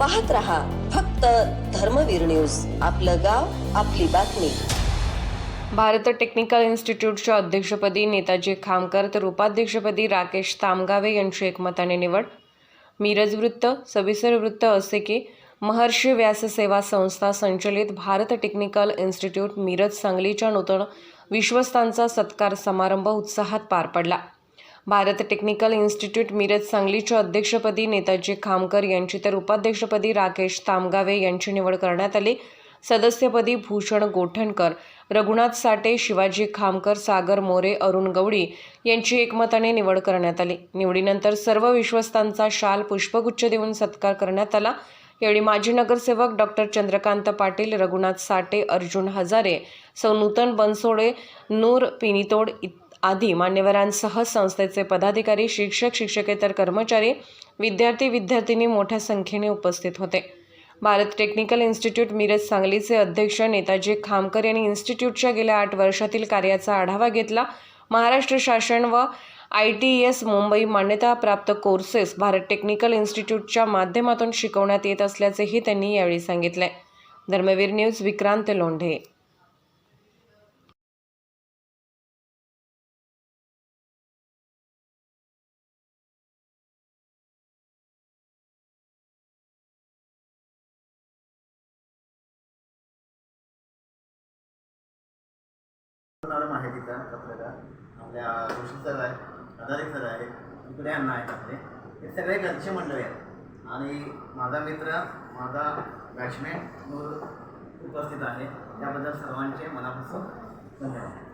पाहत रहा फक्त धर्मवीर न्यूज. आपलं गाव आपली बातमी. भारत टेक्निकल इन्स्टिट्यूटच्या अध्यक्षपदी नेताजी खामकर तर उपाध्यक्षपदी राकेश तामगावे यांची एकमताने निवड. मिरज वृत्त सविस्तर वृत्त असे की महर्षी व्यास सेवा संस्था संचलित भारत टेक्निकल इन्स्टिट्यूट मिरज सांगलीच्या नूतन विश्वस्तांचा सत्कार समारंभ उत्साहात पार पडला. भारत टेक्निकल इन्स्टिट्यूट मिरज सांगलीच्या अध्यक्षपदी नेताजी खामकर यांची तर उपाध्यक्षपदी राकेश तामगावे यांची निवड करण्यात आली. सदस्यपदी भूषण गोठणकर रघुनाथ साठे शिवाजी खामकर सागर मोरे अरुण गवडी यांची एकमताने निवड करण्यात आली. निवडीनंतर सर्व विश्वस्तांचा शाल पुष्पगुच्छ देऊन सत्कार करण्यात आला. यावेळी माजी नगरसेवक डॉक्टर चंद्रकांत पाटील रघुनाथ साठे अर्जुन हजारे सौ नूतन बनसोडे नूर पिनितोड इ- आदी मान्यवरांसह संस्थेचे पदाधिकारी शिक्षक शिक्षकेतर कर्मचारी विद्यार्थी विद्यार्थिनी मोठ्या संख्येने उपस्थित होते. भारत टेक्निकल इन्स्टिट्यूट मिरज सांगलीचे अध्यक्ष नेताजी खामकर यांनी इन्स्टिट्यूटच्या गेल्या आठ वर्षातील कार्याचा आढावा घेतला. महाराष्ट्र शासन व आय टी एस मुंबई मान्यताप्राप्त कोर्सेस भारत टेक्निकल इन्स्टिट्यूटच्या माध्यमातून शिकवण्यात येत असल्याचेही त्यांनी यावेळी सांगितले. धर्मवीर न्यूज विक्रांत लोंढे. मॅडम आहे तिथं आपल्याला आपल्या ऋषी सर आहे अदारी सर आहे इकडे अण्णा आहेत आपले. हे सगळे घरचे मंडळी आहेत. आणि माझा मित्र माझा बॅट्समॅन उपस्थित आहे. त्याबद्दल सर्वांचे मनापासून धन्यवाद.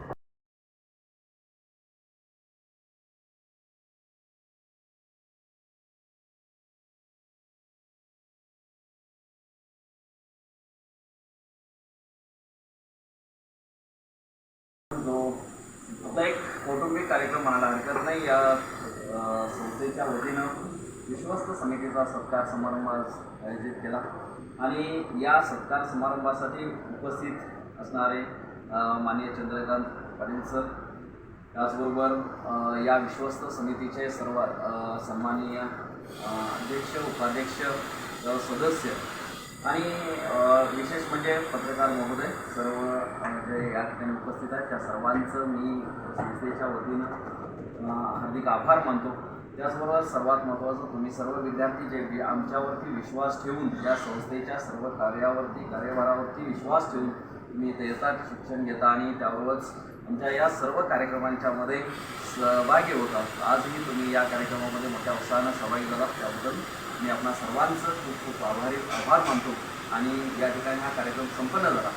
जो आपला एक कौटुंबिक कार्यक्रम म्हणायला हरकत नाही या संस्थेच्या वतीनं विश्वस्त समितीचा सत्कार समारंभ आयोजित केला. आणि या सत्कार समारंभासाठी उपस्थित असणारे माननीय चंद्रकांत पाटील सर त्याचबरोबर या विश्वस्त समितीचे सर्व सन्माननीय अध्यक्ष उपाध्यक्ष सदस्य आणि विशेष म्हणजे पत्रकार महोदय सर्व जे या ठिकाणी उपस्थित आहेत त्या सर्वांचं मी संस्थेच्या वतीनं हार्दिक आभार मानतो. त्याचबरोबर सर्वात महत्त्वाचं तुम्ही सर्व विद्यार्थी जे आमच्यावरती विश्वास ठेवून या संस्थेच्या सर्व कार्यावरती कार्यभारावरती विश्वास ठेवून तुम्ही इथे येतात शिक्षण घेता आणि त्याबरोबरच आमच्या या सर्व कार्यक्रमांच्या मध्ये सहभागी होतात. आजही तुम्ही या कार्यक्रमामध्ये मोठ्या उत्साहानं सहभागी झालात. त्याबद्दल मी आपणा सर्वांचं खूप खूप आभारी आभार मानतो. आणि या ठिकाणी हा कार्यक्रम संपन्न झाला.